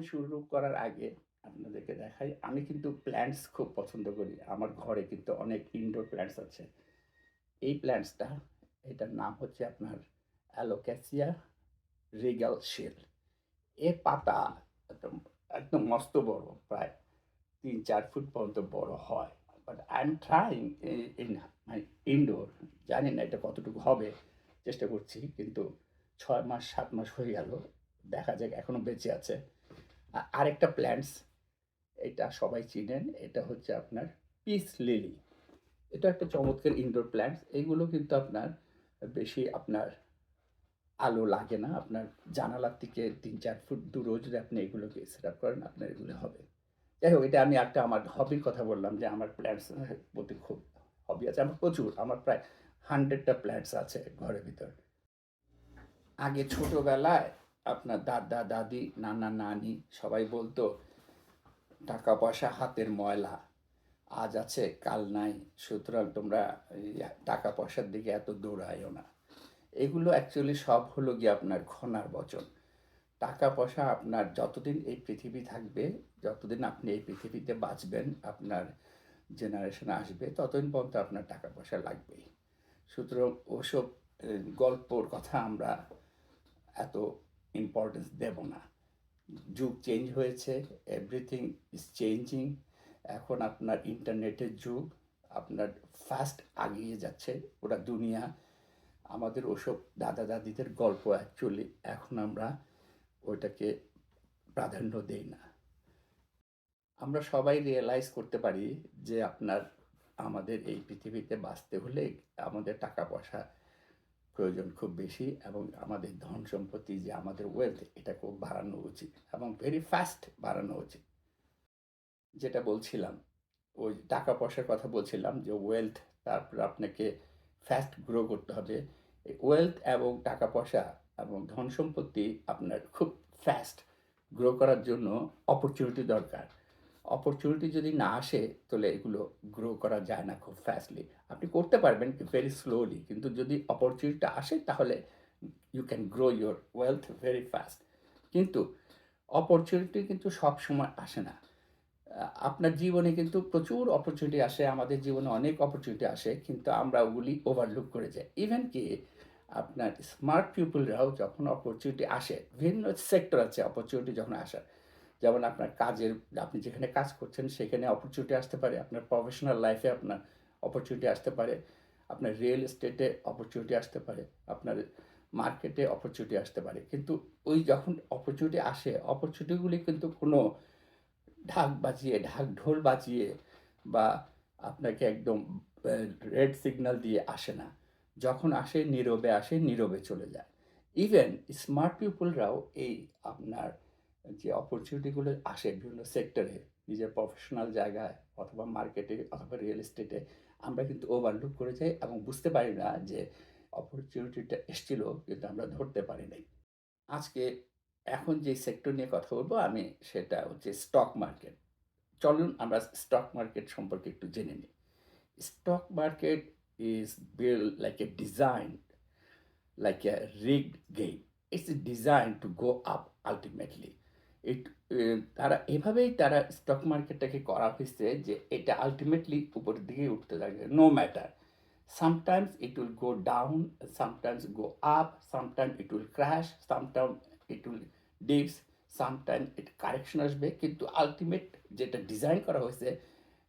আমি শুরু করার আগে আপনাদেরকে দেখাই, আমি কিন্তু প্ল্যান্টস খুব পছন্দ করি। আমার ঘরে কিন্তু অনেক ইনডোর প্ল্যান্টস আছে। এই প্ল্যান্টসটা এটার নাম হচ্ছে আপনার অ্যালোক্যাসিয়া রিগাল শেল এর পাতা একদম একদম মস্ত বড়, প্রায় তিন, চার ফুট পর্যন্ত বড় হয়। But I am trying in my indoor জানি না এটা কতটুকু হবে, চেষ্টা করছি, কিন্তু ছয় মাস, সাত মাস হয়ে গেল। দেখা যাক এখনও বেঁচে আছে। আরেকটা প্ল্যান্টস এটা সবাই চিনেন, এটা হচ্ছে আপনার পিস লিলি এটা একটা চমৎকার ইনডোর প্ল্যান্টস এইগুলো কিন্তু আপনার বেশি আপনার আলো লাগে না, আপনার জানালার থেকে তিন চার ফুট দূরেও যদি আপনি এগুলোকে সেট আপ করেন, আপনার এগুলো হবে। যাই হোক, এটা আমি একটা আমার হবির কথা বললাম যে আমার প্ল্যান্টস প্রতি খুব হবি আছে, আমার প্রচুর, আমার প্রায় হান্ড্রেডটা প্ল্যান্টস আছে ঘরের ভিতর। আগে ছোটোবেলায় আপনার দাদা, দাদি, নানা, নানি সবাই বলতো, টাকা পয়সা হাতের ময়লা। আজ আছে, কাল নাই। সুতরাং তোমরা টাকা পয়সার দিকে এত দৌড়াইও না। এগুলো অ্যাকচুয়ালি সব হলো গিয়ে আপনার ঘনার বচন। টাকা পয়সা আপনার যতদিন এই পৃথিবী থাকবে, যতদিন আপনি এই পৃথিবীতে বাঁচবেন, আপনার জেনারেশন আসবে, ততদিন পর্যন্ত আপনার টাকা পয়সা লাগবেই। সুতরাং ওসব গল্পর কথা আমরা এত ইম্পর্টেন্স দেব না। যুগ চেঞ্জ হয়েছে এভরিথিং ইজ চেঞ্জিং এখন আপনার ইন্টারনেটের যুগ, আপনার ফাস্ট আগিয়ে যাচ্ছে ওটা দুনিয়া। আমাদের ওসব দাদা দাদিদের গল্প অ্যাকচুয়ালি এখন আমরা ওইটাকে প্রাধান্য দেই না। আমরা সবাই রিয়েলাইজ করতে পারি যে আপনার, আমাদের এই পৃথিবীতে বাঁচতে হলে আমাদের টাকা পয়সা প্রয়োজন খুব বেশি এবং আমাদের ধন সম্পত্তি যে আমাদের ওয়েলথ এটা খুব বাড়ানো উচিত এবং ভেরি ফাস্ট বাড়ানো উচিত। যেটা বলছিলাম, ওই টাকা পয়সার কথা বলছিলাম যে ওয়েলথ তারপর আপনাকে ফাস্ট গ্রো করতে হবে। ওয়েলথ এবং টাকা পয়সা এবং ধন সম্পত্তি আপনার খুব ফাস্ট গ্রো করার জন্য অপরচুনিটি দরকার। অপরচুনিটি যদি না আসে, তাহলে এগুলো গ্রো করা যায় না খুব ফাস্টলি আপনি করতে পারবেন ভেরি স্লোলি কিন্তু যদি অপরচুনিটিটা আসে, তাহলে you can grow your wealth very fast কিন্তু অপরচুনিটি কিন্তু সব সময় আসে না। আপনার জীবনে কিন্তু প্রচুর অপরচুনিটি আসে, আমাদের জীবনে অনেক অপরচুনিটি আসে, কিন্তু আমরা ওগুলি ওভারলুক করে যাই। ইভেন কি, আপনার স্মার্ট পিপুলরাও যখন অপরচুনিটি আসে বিভিন্ন সেক্টর আছে অপরচুনিটি যখন আসার যেমন আপনার কাজের, আপনি যেখানে কাজ করছেন সেখানে অপরচুনিটি আসতে পারে, আপনার প্রফেশনাল লাইফে আপনার অপরচুনিটি আসতে পারে, আপনার রিয়েল এস্টেটে অপরচুনিটি আসতে পারে, আপনার মার্কেটে অপরচুনিটি আসতে পারে। কিন্তু ওই যখন অপরচুনিটি আসে অপরচুনিটিগুলি কিন্তু কোনো ঢাক বাজিয়ে, ঢাক ঢোল বাজিয়ে বা আপনাকে একদম রেড সিগন্যাল দিয়ে আসে না। যখন আসে নীরবে আসে নীরবে চলে যায়। ইভেন স্মার্ট পিপুলরাও এই আপনার যে অপরচুনিটিগুলো আসে বিভিন্ন সেক্টরে নিজের প্রফেশনাল জায়গায় অথবা মার্কেটে অথবা রিয়েল এস্টেটে আমরা কিন্তু ওভারলুক করে যাই এবং বুঝতে পারি না যে অপরচুনিটিটা এসছিল কিন্তু আমরা ধরতে পারি নাই আজকে এখন যে সেক্টর নিয়ে কথা বলব আমি সেটা হচ্ছে স্টক মার্কেট চলুন আমরা স্টক মার্কেট সম্পর্কে একটু জেনে নিই stock market is build like a design like a rigged game. It's designed to go up ultimately. তারা এভাবেই তারা স্টক মার্কেটটাকে করা হয়েছে যে এটা আলটিমেটলি উপরের দিকে উঠতে থাকে no matter sometimes it will go down sometimes go up sometime it will crash sometime it will dips sometime it correction আসবে, কিন্তু আলটিমেট যেটা ডিজাইন করা হয়েছে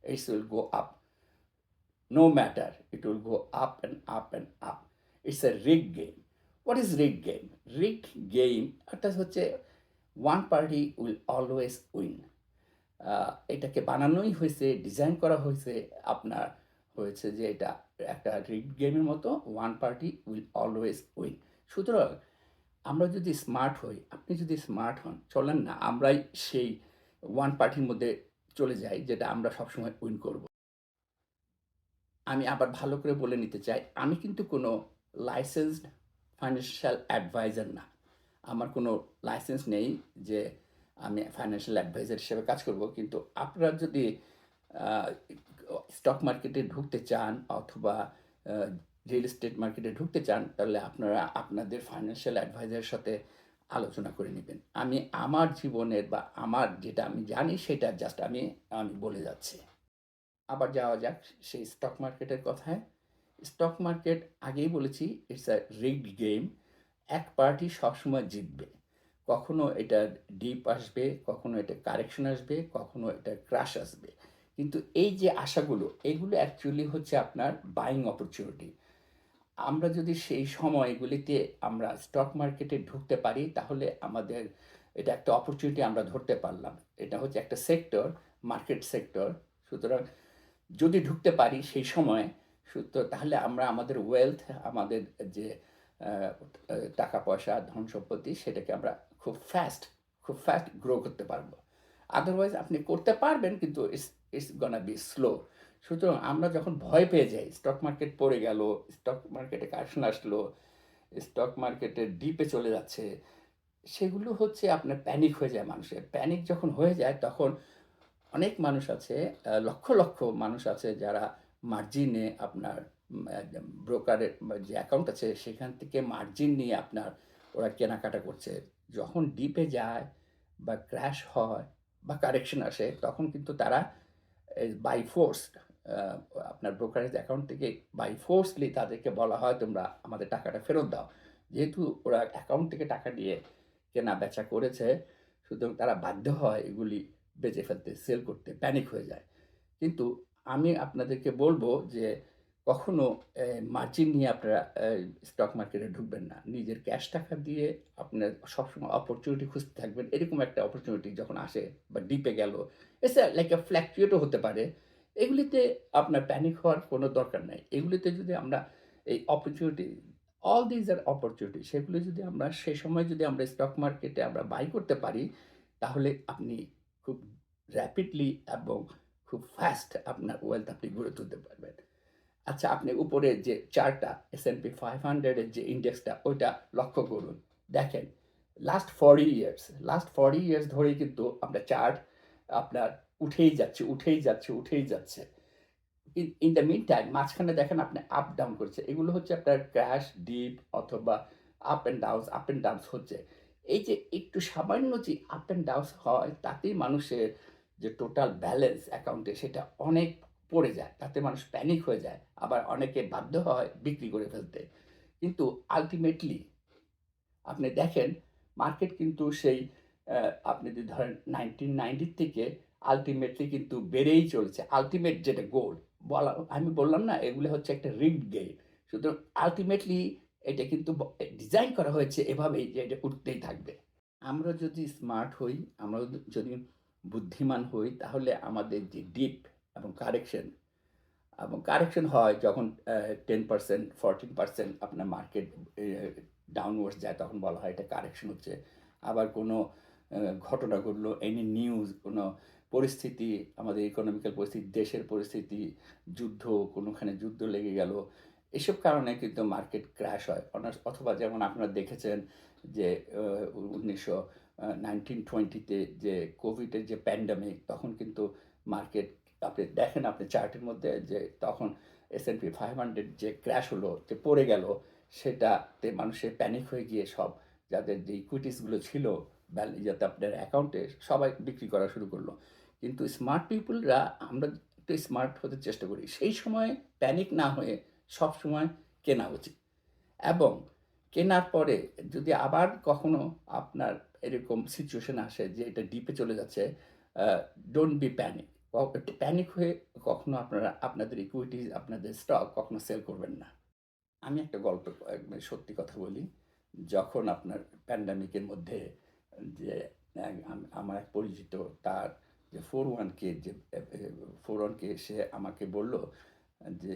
it's will go up no matter it will go up and up and up. It's a rigged game. What is rigged game? Rigged game অর্থাৎ হচ্ছে one party will always win এটাকে বানানোই হয়েছে design করা হয়েছে, আপনার হয়েছে যে এটা একটা রিগড গেমের মতো one party will always win সুতরাং আমরা যদি স্মার্ট হই, আপনি যদি স্মার্ট হন, চলেন না, আমরাই সেই ওয়ান পার্টির মধ্যে চলে যাই, যেটা আমরা সবসময় উইন করব। আমি আবার ভালো করে বলে নিতে চাই, আমি কিন্তু কোনো লাইসেন্সড ফাইন্যান্সিয়াল অ্যাডভাইজার না। আমার কোনো লাইসেন্স নেই যে আমি ফাইন্যান্সিয়াল অ্যাডভাইজার হিসেবে কাজ করব, কিন্তু আপনারা যদি স্টক মার্কেটে ঢুকতে চান অথবা রিয়েল এস্টেট মার্কেটে ঢুকতে চান, তাহলে আপনারা আপনাদের ফাইন্যান্সিয়াল অ্যাডভাইজারের সাথে আলোচনা করে নেবেন। আমি আমার জীবনের বা আমার যেটা আমি জানি সেটা জাস্ট আমি আমি বলে যাচ্ছি। আবার যাওয়া যাক সেই স্টক মার্কেটের কথায়। স্টক মার্কেট আগেই বলেছি ইটস আ রিগড গেম এক পার্টি সবসময় জিতবে। কখনো এটা ডিপ আসবে, কখনো এটা কারেকশন আসবে, কখনো এটা ক্রাশ আসবে। কিন্তু এই যে আশাগুলো, এগুলো অ্যাকচুয়ালি হচ্ছে আপনার বাইং অপরচুনিটি আমরা যদি সেই সময়গুলিতে আমরা স্টক মার্কেটে ঢুকতে পারি, তাহলে আমাদের এটা একটা অপরচুনিটি আমরা ধরতে পারলাম। এটা হচ্ছে একটা সেক্টর মার্কেট সেক্টর সুতরাং যদি ঢুকতে পারি সেই সময় সুতরাং তাহলে আমরা আমাদের ওয়েলথ আমাদের যে টাকা পয়সা, ধন সম্পত্তি সেটাকে আমরা খুব ফাস্ট খুব ফাস্ট গ্রো করতে পারব। আদারওয়াইজ আপনি করতে পারবেন কিন্তু it's it's gonna be slow সুতরাং আমরা যখন ভয় পেয়ে যাই স্টক মার্কেট পড়ে গেল স্টক মার্কেটে কারেকশন আসলো স্টক মার্কেটের ডিপে চলে যাচ্ছে, সেগুলো হচ্ছে আপনার প্যানিক হয়ে যায় মানুষের। প্যানিক যখন হয়ে যায় তখন অনেক মানুষ আছে লক্ষ লক্ষ মানুষ আছে যারা মার্জিনে আপনার ব্রোকারের যে অ্যাকাউন্ট আছে, সেখান থেকে মার্জিন নিয়ে আপনার ওরা কেনাকাটা করছে। যখন ডিপে যায় বা ক্র্যাশ হয় বা কারেকশন আসে, তখন কিন্তু তারা বাই ফোর্স আপনার ব্রোকারেজ অ্যাকাউন্ট থেকে বাই ফোর্সলি তাদেরকে বলা হয়, তোমরা আমাদের টাকাটা ফেরত দাও। যেহেতু ওরা অ্যাকাউন্ট থেকে টাকা দিয়ে কেনা বেচা করেছে, সুতরাং তারা বাধ্য হয় এগুলি বেচে ফেলতে সেল করতে প্যানিক হয়ে যায়। কিন্তু আমি আপনাদেরকে বলব যে কখনো মার্জিন নিয়ে আপনারা স্টক মার্কেটে ঢুকবেন না। নিজের ক্যাশ টাকা দিয়ে আপনার সবসময় অপরচুনিটি খুঁজতে থাকবেন। এরকম একটা অপরচুনিটি যখন আসে বা ডিপে গেল এসে লাইক এ ফ্ল্যাকচুয়েটও হতে পারে। এগুলিতে আপনার প্যানিক হওয়ার কোনো দরকার নেই। এগুলিতে যদি আমরা এই opportunity all these are opportunity সেগুলো যদি আমরা সেই সময় যদি আমরা স্টক মার্কেটে আমরা বাই করতে পারি, তাহলে আপনি খুব র্যাপিডলি এবং খুব ফাস্ট আপনার ওয়েলথ আপনি গড়ে তুলতে পারবেন। আচ্ছা আপনি উপরে যে চারটা এস এন পি ফাইভ হান্ড্রেডের যে ইন্ডেক্সটা ওইটা লক্ষ্য করুন। দেখেন last forty years last forty years ধরেই কিন্তু আপনার চার্ট আপনার উঠেই যাচ্ছে উঠেই যাচ্ছে উঠেই যাচ্ছে। ইন দ্য মিন টাইম মাঝখানে দেখেন আপনি আপ ডাউন করছে। এগুলো হচ্ছে আপনার ক্র্যাশ ডিপ অথবা up and down up and down হচ্ছে। এই যে একটু সামান্য যে আপ অ্যান্ড ডাউন হয়, তাতেই মানুষের যে টোটাল ব্যালেন্স অ্যাকাউন্টে সেটা অনেক পড়ে যায়, তাতে মানুষ প্যানিক হয়ে যায়, আবার অনেকে বাধ্য হয় বিক্রি করে ফেলতে। কিন্তু আলটিমেটলি আপনি দেখেন মার্কেট কিন্তু সেই আপনি যদি ধরেন নাইনটিন নাইনটির থেকে আলটিমেটলি কিন্তু বেড়েই চলছে। আলটিমেট যেটা গোল বলা, আমি বললাম না, এগুলো হচ্ছে একটা রিড গেম সুতরাং আলটিমেটলি এটা কিন্তু ডিজাইন করা হয়েছে এভাবেই যে এটা উঠতেই থাকবে। আমরা যদি স্মার্ট হই, আমরা যদি বুদ্ধিমান হই, তাহলে আমাদের যে ডিপ এবং কারেকশন এবং কারেকশন হয় যখন টেন পার্সেন্ট ফরটিন পার্সেন্ট আপনার মার্কেট ডাউনওয়ার্ডস যায় তখন বলা হয় এটা কারেকশন হচ্ছে। আবার কোনো ঘটলো এনি নিউজ কোনো পরিস্থিতি, আমাদের ইকোনমিক্যাল পরিস্থিতি, দেশের পরিস্থিতি, যুদ্ধ, কোনোখানে যুদ্ধ লেগে গেল, এসব কারণে কিন্তু মার্কেট ক্র্যাশ হয়। অনার্স- অথবা যেমন আপনারা দেখেছেন যে উনিশশো নাইনটিন টোয়েন্টিতে যে কোভিডের যে প্যান্ডামিক তখন কিন্তু মার্কেট আপনি দেখেন আপনি চার্টের মধ্যে যে তখন S and P five hundred যে ক্র্যাশ হলো, যে পড়ে গেল, সেটাতে মানুষের প্যানিক হয়ে গিয়ে সব যাদের যে ইকুইটিসগুলো ছিল যাতে আপনার অ্যাকাউন্টে সবাই বিক্রি করা শুরু করল। কিন্তু স্মার্ট পিপুলরা আমরা একটু স্মার্ট হতে চেষ্টা করি। সেই সময় প্যানিক না হয়ে সব সময় কেনা উচিত। এবং কেনার পরে যদি আবার কখনো আপনার এরকম সিচুয়েশন আসে যে এটা ডিপে চলে যাচ্ছে ডোন্ট বি প্যানিক প্যানিক হয়ে কখনো আপনারা, আপনাদের ইকুইটিজ আপনাদের স্টক কখনো সেল করবেন না। আমি একটা গল্প একদম সত্যি কথা বলি। যখন আপনার প্যান্ডামিকের মধ্যে যে আমার এক পরিচিত তার যে ফোর ওয়ান কে যে ফোর ওয়ান কে সে আমাকে বলল যে,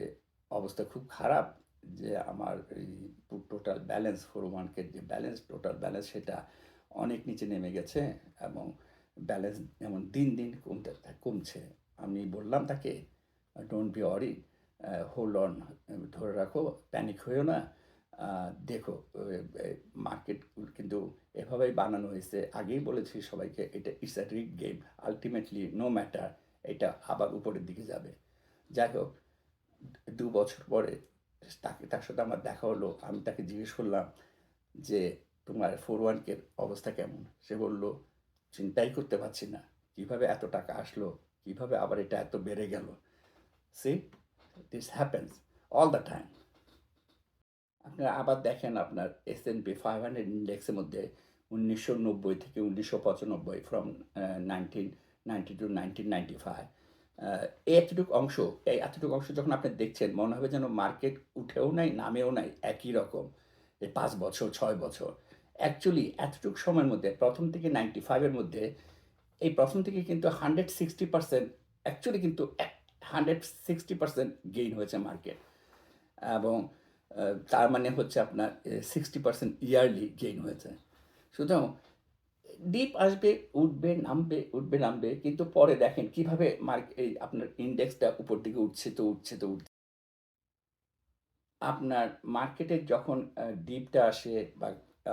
অবস্থা খুব খারাপ যে আমার এই total balance four one K যে ব্যালেন্স টোটাল ব্যালেন্স সেটা অনেক নিচে নেমে গেছে এবং ব্যালেন্স যেমন দিন দিন কমতে, কমছে। আমি বললাম তাকে don't be worry hold on ধরে রাখো প্যানিক হয়েও না। দেখো মার্কেট কিন্তু এভাবেই বানানো হয়েছে। আগেই বলেছি সবাইকে, এটা it's a rig game ultimately no matter এটা আবার উপরের দিকে যাবে। যাই হোক, দু বছর পরে তাকে, তার সাথে আমার দেখা হলো। আমি তাকে জিজ্ঞেস করলাম যে, তোমার ফোর ওয়ানকের অবস্থা কেমন? সে বলল চিন্তাই করতে পারছি না। কীভাবে এত টাকা আসলো? কীভাবে আবার এটা এত বেড়ে গেল? See this happens all the time আপনারা আবার দেখেন আপনার S and P five hundred ইন্ডেক্সের মধ্যে উনিশশো নব্বই থেকে উনিশশো পঁচানব্বই from nineteen ninety to nineteen ninety five এতটুকু অংশ, এই এতটুকু অংশ যখন আপনি দেখছেন, মনে হবে যেন মার্কেট উঠেও নাই, নামেও নাই, একই রকম। এই পাঁচ বছর, ছয় বছর। অ্যাকচুয়ালি এতটুকু সময়ের মধ্যে, প্রথম থেকে নাইনটি ফাইভের মধ্যে, এই প্রথম থেকে কিন্তু হান্ড্রেড সিক্সটি পার্সেন্ট অ্যাকচুয়ালি কিন্তু হান্ড্রেড সিক্সটি পার্সেন্ট গেইন হয়েছে মার্কেট এবং তার মানে হচ্ছে আপনার সিক্সটি পার্সেন্ট ইয়ারলি গেইন হয়েছে। সুতরাং ডিপ আসবে, উঠবে, নামবে উঠবে, নামবে, কিন্তু পরে দেখেন কীভাবে মার্ক এই আপনার ইন্ডেক্সটা উপর দিকে উঠছে তো উঠছে তো উঠছে। আপনার মার্কেটে যখন ডিপটা আসে বা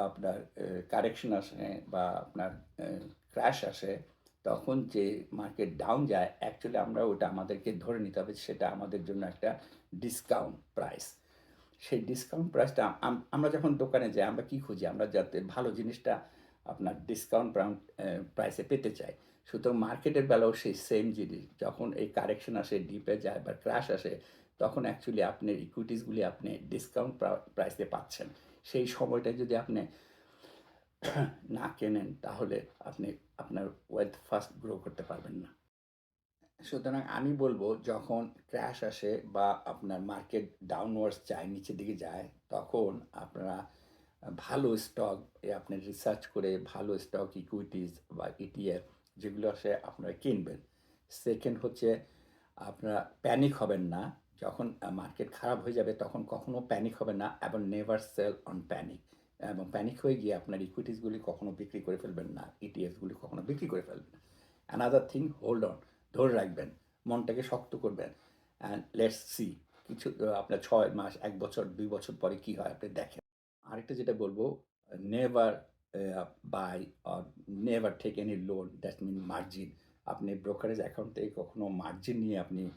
আপনার কারেকশন আসে বা আপনার ক্র্যাশ আসে, তখন যে মার্কেট ডাউন যায় অ্যাকচুয়ালি আমরা ওটা আমাদেরকে ধরে নিতে হবে সেটা আমাদের জন্য একটা ডিসকাউন্ট প্রাইস সেই ডিসকাউন্ট প্রাইসটা আমরা যখন দোকানে যাই, আমরা কি খুঁজি? আমরা যাতে ভালো জিনিসটা আপনার ডিসকাউন্ট প্রাইসে পেতে চাই। সুতরাং মার্কেটের বেলাও সেই সেম জিনিস। যখন এই কারেকশন আসে ডিপে যায় বা ক্র্যাশ আসে, তখন অ্যাকচুয়ালি আপনার ইকুইটিসগুলি আপনি ডিসকাউন্ট প্রাইসে পাচ্ছেন। সেই সময়টা যদি আপনি না কেনেন, তাহলে আপনি আপনার ওয়েলথ ফার্স্ট গ্রো করতে পারবেন না। সুতরাং আমি বলব, যখন ক্র্যাশ আসে বা আপনার মার্কেট ডাউনওয়ার্ডস যায়, নিচের দিকে যায়, তখন আপনারা ভালো স্টক আপনি রিসার্চ করে ভালো স্টক ইকুইটিস বা ইটিএফ যেগুলো আসে আপনারা কিনবেন। সেকেন্ড হচ্ছে, আপনারা প্যানিক হবেন না। যখন মার্কেট খারাপ হয়ে যাবে তখন কখনো প্যানিক হবে না এবং নেভার সেল অন প্যানিক এবং প্যানিক হয়ে গিয়ে আপনার ইকুইটিসগুলি কখনো বিক্রি করে ফেলবেন না ইটিএফগুলি কখনো বিক্রি করে ফেলবেন অ্যানাদার থিং হোল্ড অন ধরে রাখবেন, মনটাকে শক্ত করবেন অ্যান্ড লেটস সি কিছু আপনার ছয় মাস, এক বছর, দুই বছর পরে কি হয় আপনি দেখেন। আরেকটা যেটা বলব never buy or never take any loan that mean margin আপনি ব্রোকারেজ অ্যাকাউন্ট থেকে কখনো মার্জিন নিয়ে আপনি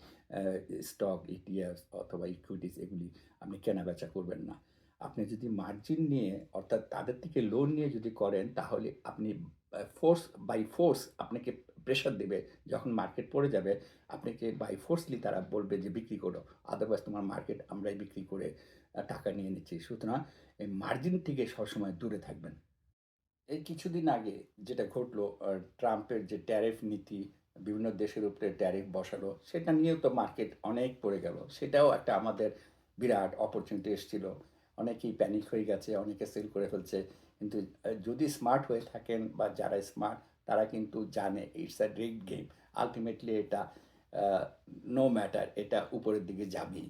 স্টক ইটিএফ অথবা ইকুইটিস এগুলি আপনি কেনা বেচা করবেন না। আপনি যদি মার্জিন নিয়ে অর্থাৎ তাদের থেকে লোন নিয়ে যদি করেন, তাহলে আপনি ফোর্স বাই ফোর্স আপনাকে প্রেশার দেবে। যখন মার্কেট পড়ে যাবে, আপনাকে বাই ফোর্সলি তারা বলবে যে, বিক্রি করো। আদারওয়াইজ তোমার মার্কেট আমরাই বিক্রি করে টাকা নিয়ে নিচ্ছি। সুতরাং এই মার্জিন থেকে সবসময় দূরে থাকবেন। এই কিছুদিন আগে যেটা ঘটলো ট্রাম্পের যে ট্যারিফ নীতি, বিভিন্ন দেশের উপরে ট্যারিফ বসালো, সেটা নিয়েও তো মার্কেট অনেক পড়ে গেল। সেটাও একটা আমাদের বিরাট অপরচুনিটি এসেছিল। অনেকেই প্যানিক হয়ে গেছে, অনেকে সেল করে ফেলছে। কিন্তু যদি স্মার্ট হয়ে থাকেন বা যারা স্মার্ট তারা কিন্তু জানে it's a rig game ultimately এটা নো ম্যাটার এটা উপরের দিকে যাবেই।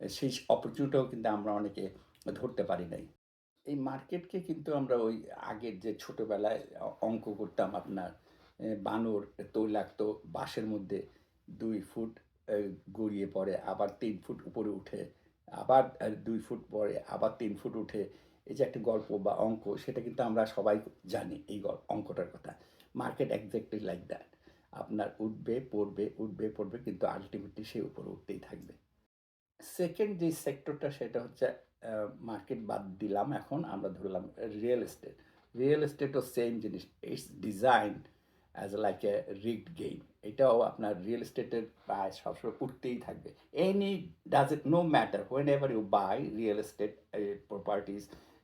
সেই অপরচুনিটিও কিন্তু আমরা অনেকে ধরতে পারি নাই। এই মার্কেটকে কিন্তু আমরা ওই আগের যে ছোটোবেলায় অঙ্ক করতাম আপনার বানর, তৈলাক্ত, বাঁশের মধ্যে দুই ফুট গড়িয়ে পড়ে, আবার তিন ফুট উপরে উঠে, আবার দুই ফুট পরে, আবার তিন ফুট উঠে, এই যে একটা গল্প বা অঙ্ক, সেটা কিন্তু আমরা সবাই জানি এই গল্প অঙ্কটার কথা। মার্কেট একজ্যাক্টলি লাইক দ্যাট আপনার উঠবে, পড়বে উঠবে, পড়বে, কিন্তু আলটিমেটলি সে উপরে উঠতেই থাকবে। সেকেন্ড যে সেক্টরটা সেটা হচ্ছে মার্কেট বাদ দিলাম এখন, আমরা ধরলাম রিয়েল এস্টেট রিয়েল এস্টেটও সেম জিনিস it's design as like a rigged game এটাও আপনার রিয়েল এস্টেটের প্রায় সবসময় উঠতেই থাকবে। Any does it no matter whenever you buy real estate properties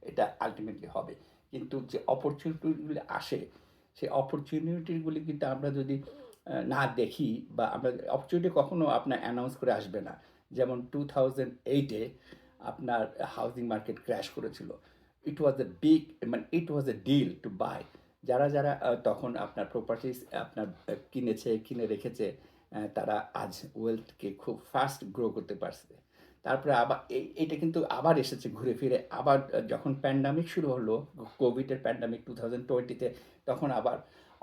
এটা আলটিমেটলি হবে। কিন্তু যে অপরচুনিটিগুলি আসে, সেই অপরচুনিটিগুলি কিন্তু আমরা যদি না দেখি বা আমরা অপরচুনিটি কখনো আপনার অ্যানাউন্স করে আসবে না। যেমন টু থাউজেন্ড এইটে আপনার হাউজিং মার্কেট ক্র্যাশ করেছিল। ইট ওয়াজ এ বিগ মানে it was a deal to buy যারা যারা তখন আপনার প্রপার্টিস আপনার কিনেছে, কিনে রেখেছে তারা আজ ওয়েলথকে খুব ফাস্ট গ্রো করতে পারছে। তারপরে আবার এটা কিন্তু আবার এসেছে ঘুরে ফিরে। আবার যখন প্যান্ডামিক শুরু হলো কোভিডের প্যান্ডামিক টু থাউজেন্ড টোয়েন্টিতে তখন আবার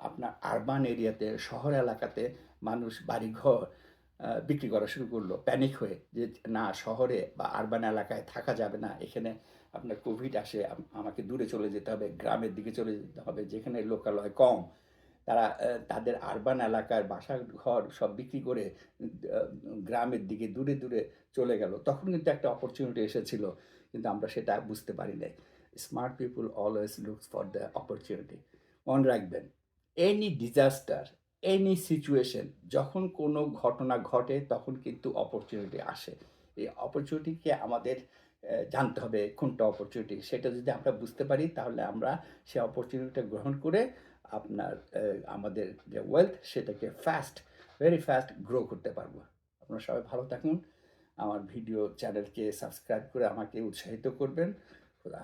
আপনার আরবান এরিয়াতে শহর এলাকাতে মানুষ বাড়িঘর বিক্রি করা শুরু করল। প্যানিক হয়ে যে না, শহরে বা আরবান এলাকায় থাকা যাবে না। এখানে আপনার কোভিড আসে আমাকে দূরে চলে যেতে হবে, গ্রামের দিকে চলে যেতে হবে, যেখানে লোকালয় কম। তারা তাদের আরবান এলাকার বাসা ঘর সব বিক্রি করে গ্রামের দিকে দূরে দূরে চলে গেল। তখন কিন্তু একটা অপরচুনিটি এসেছিল, কিন্তু আমরা সেটা বুঝতে পারি নাই। Smart people always looks for the opportunity মনে রাখবেন এনি ডিজাস্টার এনি সিচুয়েশন যখন কোনো ঘটনা ঘটে, তখন কিন্তু অপরচুনিটি আসে। এই অপরচুনিটিকে আমাদের জানতে হবে কোনটা অপরচুনিটি সেটা যদি আমরা বুঝতে পারি, তাহলে আমরা সে অপরচুনিটিটা গ্রহণ করে আপনার আমাদের যে ওয়েলথ সেটাকে ফাস্ট ভেরি ফাস্ট গ্রো করতে পারব। আপনারা সবাই ভালো থাকুন। আমার ভিডিও চ্যানেলকে সাবস্ক্রাইব করে আমাকে উৎসাহিত করবেন। খোদা